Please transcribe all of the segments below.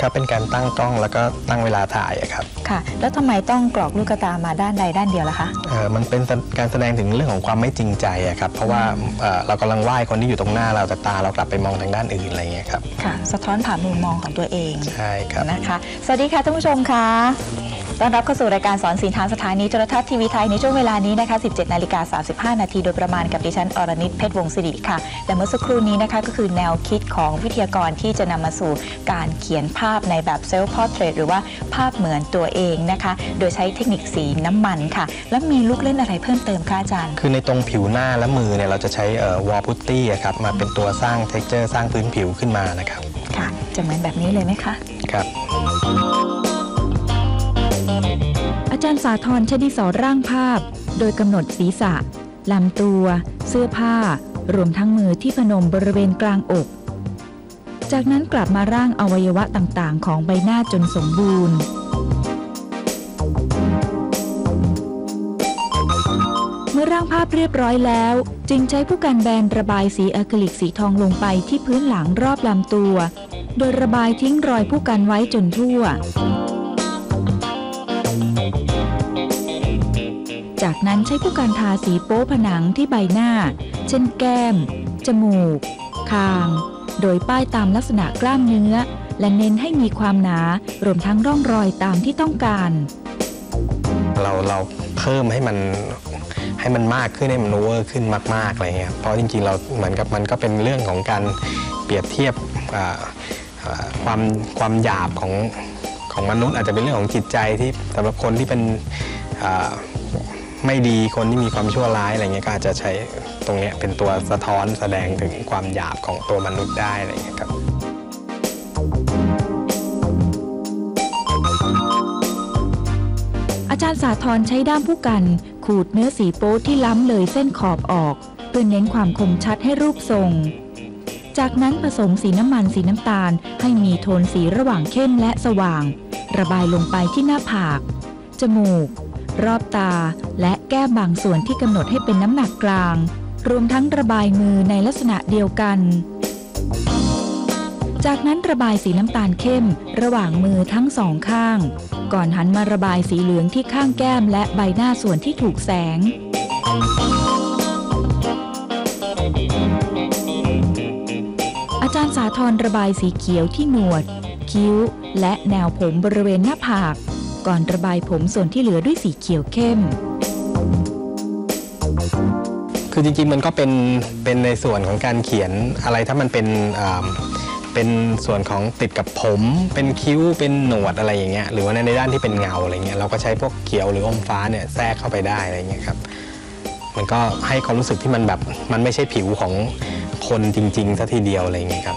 ครับเป็นการตั้งกล้องแล้วก็ตั้งเวลาถ่ายอะครับค่ะ แล้วทำไมต้องกรอกลูกตามาด้านใดด้านเดียวล่ะคะ เอ่อมันเป็นการแสดงถึงเรื่องของความไม่จริงใจอะครับ เพราะว่าเอ่อเรากำลังไหว้คนที่อยู่ตรงหน้าเราแต่ตาเรากลับไปมองทางด้านอื่นอะไรเงี้ยครับ ค่ะ สะท้อนผ่านมุมมองของตัวเองใช่ครับ นะคะ สวัสดีค่ะท่านผู้ชมค่ะ ต้อนรับเข้าสู่รายการสอนศิลป์ทางสถานีโทรทัศน์ทีวีไทยในช่วงเวลานี้นะคะ 17 นาฬิกา 35 นาทีโดยประมาณกับดิฉันอรณิตเพชรวงศิริค่ะ และเมื่อสักครู่นี้นะคะก็คือแนวคิดของวิทยากรที่จะนำมาสู่การเขียนภาพในแบบเซลฟ์พอร์เทรตหรือว่าภาพเหมือนตัวเองนะคะ โดยใช้เทคนิคสีน้ำมันค่ะ แล้วมีลูกเล่นอะไรเพิ่มเติมคะอาจารย์ คือในตรงผิวหน้าและมือเนี่ยเราจะใช้วอลพุตตี้ครับมาเป็นตัวสร้างเท็กเจอร์สร้างพื้นผิวขึ้นมานะครับ ค่ะ จะเหมือนแบบนี้เลยไหมคะ ครับอา จารย์สาธรใช้ดิสอร่างภาพ โดยกำหนดศีรษะลำตัว เสื้อผ้า รวมทั้งมือที่พนมบริเวณกลางอก จากนั้นกลับมาร่างอวัยวะต่างๆ ของใบหน้าจนสมบูรณ์เมื่อร่างภาพเรียบร้อยแล้ว จึงใช้ผู้กันแบนระบายสีอะคริลิกสีทองลงไปที่พื้นหลังรอบลำตัว โดยระบายทิ้งรอยผู้กันไว้จนทั่ว จากนั้นใช้ผู้การทาสีโป๊ผนังที่ใบหน้า เช่นแก้ม จมูก คาง โดยป้ายตามลักษณะกล้ามเนื้อ และเน้นให้มีความหนา รวมทั้งร่องรอยตามที่ต้องการ เราเราเพิ่มให้มันให้มันมากขึ้นให้มันโอเวอร์ขึ้นมากๆอะไรเงี้ยเพราะจริงๆเราเหมือนกับมันก็เป็นเรื่องของการเปรียบเทียบความความหยาบของของมนุษย์อาจจะเป็นเรื่องของจิตใจที่สำหรับคนที่เป็น ไม่ดีคนที่มีความชั่วร้ายอะไรเงี้ยก็อาจจะใช้ตรงเนี้ยเป็นตัวสะท้อนแสดงถึงความหยาบของตัวมนุษย์ได้อะไรเงี้ยครับอาจารย์สาธรใช้ด้ามผู้กัน ขูดเนื้อสีโป๊ที่ล้ำเลยเส้นขอบออกเพื่อเน้นความคมชัดให้รูปทรง จากนั้นผสมสีน้ำมันสีน้ำตาล ให้มีโทนสีระหว่างเข้มและสว่าง ระบายลงไปที่หน้าผาก จมูก รอบตา และแก้มบางส่วนที่กำหนดให้เป็นน้ำหนักกลาง รวมทั้งระบายมือในลักษณะเดียวกัน จากนั้นระบายสีน้ำตาลเข้ม ระหว่างมือทั้งสองข้าง ก่อนหันมาระบายสีเหลืองที่ข้างแก้มและใบหน้าส่วนที่ถูกแสงอาจารย์สาธรระบายสีเขียวที่หนวด คิ้ว และแนวผมบริเวณหน้าผาก ก่อนระบายผมส่วนที่เหลือด้วยสีเขียวเข้ม คือจริงๆมันก็เป็นเป็นในส่วนของการเขียนอะไรถ้ามันเป็นเป็นส่วนของติดกับผม เป็นคิ้วเป็นหนวดอะไรอย่างเงี้ยหรือว่าในในด้านที่เป็นเงาอะไรเงี้ยเราก็ใช้พวกเขียวหรืออมฟ้าเนี่ยแทรกเข้าไปได้อะไรเงี้ยครับมันก็ให้ความรู้สึกที่มันแบบมันไม่ใช่ผิวของคนจริงๆซะทีเดียวอะไรเงี้ยครับ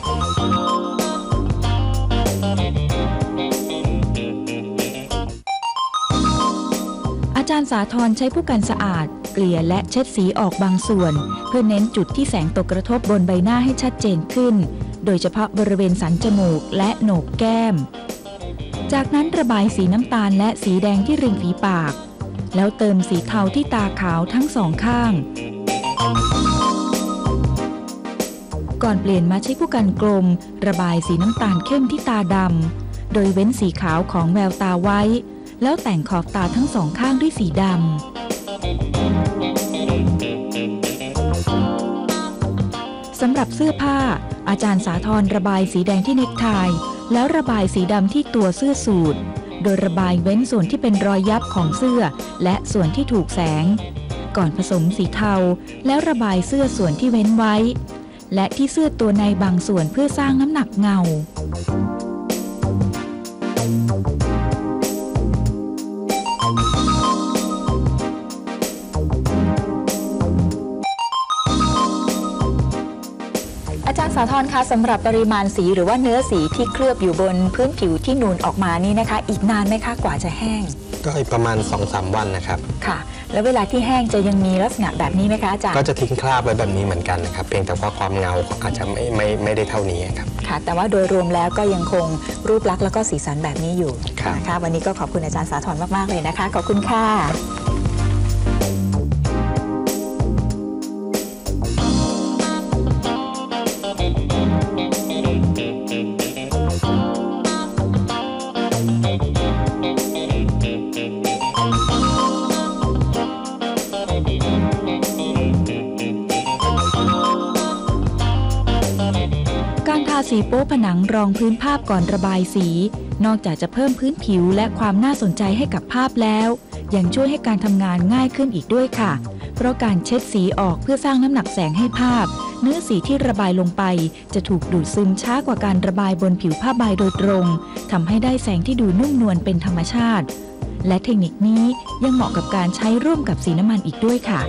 อาจารย์สาธรใช้ผู้กันสะอาด เกลี่ยและเช็ดสีออกบางส่วน เพื่อเน้นจุดที่แสงตกกระทบบนใบหน้าให้ชัดเจนขึ้น โดยเฉพาะบริเวณสันจมูกและโหนกแก้ม จากนั้นระบายสีน้ำตาลและสีแดงที่ริมฝีปาก แล้วเติมสีเทาที่ตาขาวทั้งสองข้าง ก่อนเปลี่ยนมาใช้ผู้กันกลม ระบายสีน้ำตาลเข้มที่ตาดำโดยเว้นสีขาวของแววตาไว้ แล้วแต่งขอบตาทั้งสองข้างด้วยสีดำสำหรับเสื้อผ้า อาจารย์สาธรระบายสีแดงที่เน็กไทแล้วระบายสีดำที่ตัวเสื้อสูทโดยระบายเว้นส่วนที่เป็นรอยยับของเสื้อ และส่วนที่ถูกแสง ก่อนผสมสีเทา แล้วระบายเสื้อส่วนที่เว้นไว้ และที่เสื้อตัวในบางส่วนเพื่อสร้างน้ำหนักเงา สาธรคะสำหรับปริมาณสีหรือว่าเนื้อสีที่เคลือบอยู่บนพื้นผิวที่นูนออกมานี่นะคะ อีกนานไหมคะกว่าจะแห้ง ก็อีกประมาณ 2-3 วันนะครับ ค่ะ แล้วเวลาที่แห้งจะยังมีลักษณะแบบนี้ไหมคะอาจารย์ก็จะทิ้งคราบไว้แบบนี้เหมือนกันนะครับ เพียงแต่ว่าความเงาอาจจะไม่ไม่ไม่ได้เท่านี้ครับ ค่ะ แต่ว่าโดยรวมแล้วก็ยังคงรูปลักษณ์แล้วก็สีสันแบบนี้อยู่ครับ นะคะวันนี้ก็ขอบคุณอาจารย์สาธรมากๆเลยนะคะขอบคุณค่ะ โป๊ผนังรองพื้นภาพก่อนระบายสี นอกจากจะเพิ่มพื้นผิวและความน่าสนใจให้กับภาพแล้ว ยังช่วยให้การทำงานง่ายขึ้นอีกด้วยค่ะ เพราะการเช็ดสีออกเพื่อสร้างน้ำหนักแสงให้ภาพ เนื้อสีที่ระบายลงไป จะถูกดูดซึมช้ากว่าการระบายบนผิวผ้าใบโดยตรงทำให้ได้แสงที่ดูนุ่มนวลเป็นธรรมชาติ และเทคนิคนี้ยังเหมาะกับการใช้ร่วมกับสีน้ำมันอีกด้วยค่ะ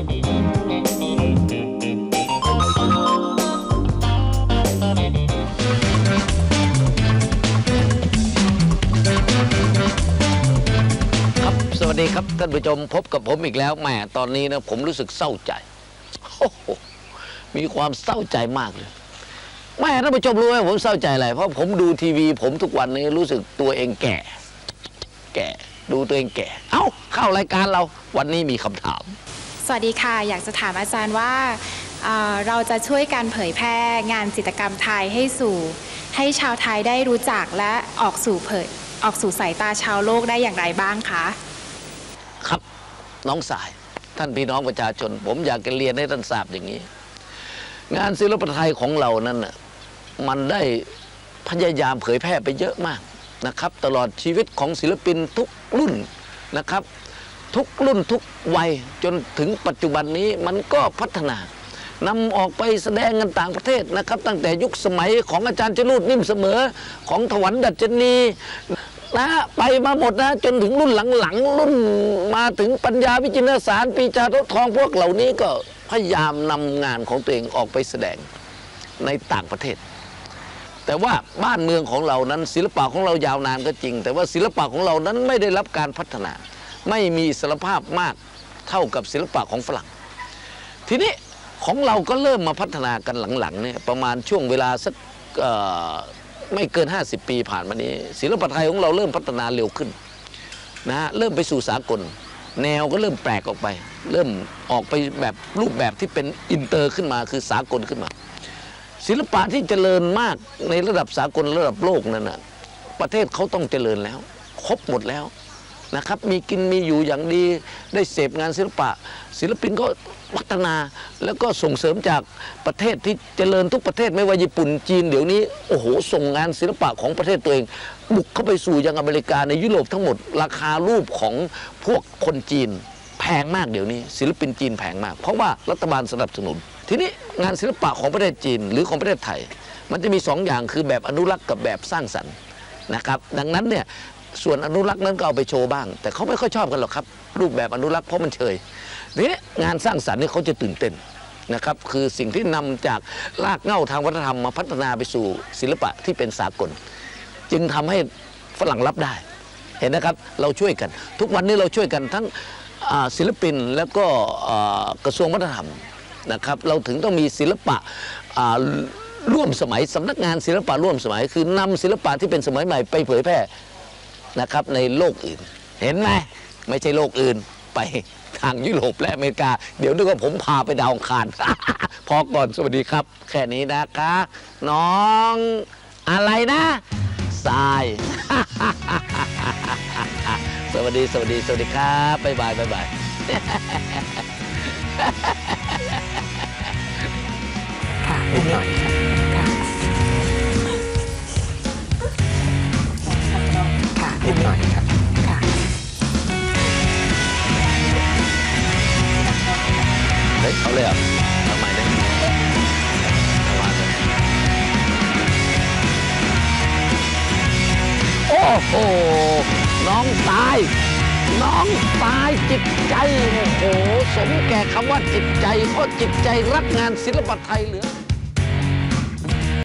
วัสดีครับท่านผู้ชมพบกับผมอีกแล้วแหมตอนนี้นะผมรู้สึกเศร้าใจโอ้โหมีความเศร้าใจมากเลยแม่ท่านผู้ชมรู้ไหมผมเศร้าใจอะไรเพราะผมดูทีวี ผมทุกวันนี้รู้สึกตัวเองแก่ แก่ดูตัวเองแก่ เอ้าเข้ารายการเราวันนี้มีคำถาม สวัสดีค่ะ อยากจะถามอาจารย์ว่าเอ่อเราจะช่วยการเผยแพร่งานจิตรกรรมไทยให้สู่ ให้ชาวไทยได้รู้จักและออกสู่เผยออกสู่สายตาชาวโลกได้อย่างไรบ้างคะ ครับ น้องสาย ท่านพี่น้องประชาชน ผมอยากจะเรียนให้ท่านทราบอย่างนี้ งานศิลปะไทยของเรานั้นน่ะมันได้พยายามเผยแพร่ไปเยอะมากนะครับ ตลอดชีวิตของศิลปินทุกรุ่นนะครับ ทุกรุ่นทุกวัยจนถึงปัจจุบันนี้มันก็พัฒนานำออกไปแสดงกันต่างประเทศนะครับ ตั้งแต่ยุคสมัยของอาจารย์จรูดนิ่มเสมอของถวันดัชนี นะไปมาหมดนะ จนถึงรุ่นหลังๆรุ่นมาถึงปัญญาวิจิตรสารปีจารุทองพวกเหล่านี้ก็พยายามนำงานของตัวเองออกไปแสดงในต่างประเทศ แต่ว่าบ้านเมืองของเรานั้น ศิลปะของเรายาวนานก็จริง แต่ว่าศิลปะของเรานั้นไม่ได้รับการพัฒนา ไม่มีอิสรภาพมากเท่ากับศิลปะของฝรั่ง ทีนี้ของเราก็เริ่มมาพัฒนากันหลังๆเนี่ยประมาณช่วงเวลาสัก ไม่เกิน 50 ปีผ่านมานี้ ศิลปะไทยของเราเริ่มพัฒนาเร็วขึ้นนะฮะเริ่มไปสู่สากล แนวก็เริ่มแปลกออกไป เริ่มออกไปแบบรูปแบบที่เป็นอินเตอร์ขึ้นมาคือสากลขึ้นมา ศิลปะที่เจริญมากในระดับสากลระดับโลกนั้นนะประเทศเขาต้องเจริญแล้ว ครบหมดแล้ว นะครับ มีกินมีอยู่อย่างดี ได้เสพงานศิลปะ ศิลปินก็พัฒนาแล้วก็ส่งเสริมจากประเทศที่เจริญทุกประเทศไม่ว่าญี่ปุ่นจีนเดี๋ยวนี้โอ้โหส่งงานศิลปะของประเทศตัวเอง บุกเข้าไปสู่ยังอเมริกาในยุโรปทั้งหมด ราคารูปของพวกคนจีนแพงมากเดี๋ยวนี้ ศิลปินจีนแพงมาก เพราะว่ารัฐบาลสนับสนุน ทีนี้งานศิลปะของประเทศจีนหรือของประเทศไทย มันจะมีสองอย่างคือแบบอนุรักษ์กับแบบสร้างสรรค์นะครับดังนั้นเนี่ย ส่วนอนุรักษ์นั้นก็เอาไปโชว์บ้าง แต่เขาไม่ค่อยชอบกันหรอกครับ รูปแบบอนุรักษ์เพราะมันเชยทีนี้งานสร้างสรรค์นี่เขาจะตื่นเต้นนะครับคือสิ่งที่นำจากรากเหง้าทางวัฒนธรรมมาพัฒนาไปสู่ศิลปะที่เป็นสากล จึงทำให้ฝรั่งรับได้ เห็นนะครับเราช่วยกัน ทุกวันนี้เราช่วยกันทั้งศิลปินแล้วก็กระทรวงวัฒนธรรมนะครับเราถึงต้องมีศิลปะร่วมสมัยสำนักงานศิลปะร่วมสมัย คือนำศิลปะที่เป็นสมัยใหม่ไปเผยแพร่ นะครับ ในโลกอื่น เห็นไหมไม่ใช่โลกอื่นไปทางยุโรปและอเมริกา เดี๋ยวนึกว่าผมพาไปดาวคารพอก่อนสวัสดีครับ แค่นี้นะคะ น้องอะไรนะทรายสวัสดีสวัสดีสวัสดีครับบ๊ายบายบ๊ายบาย โอ้โห น้องตาย น้องตายจิตใจ โอ้โห สมแก่คำว่าจิตใจ เพราะจิตใจรักงานศิลปะไทยเหลือ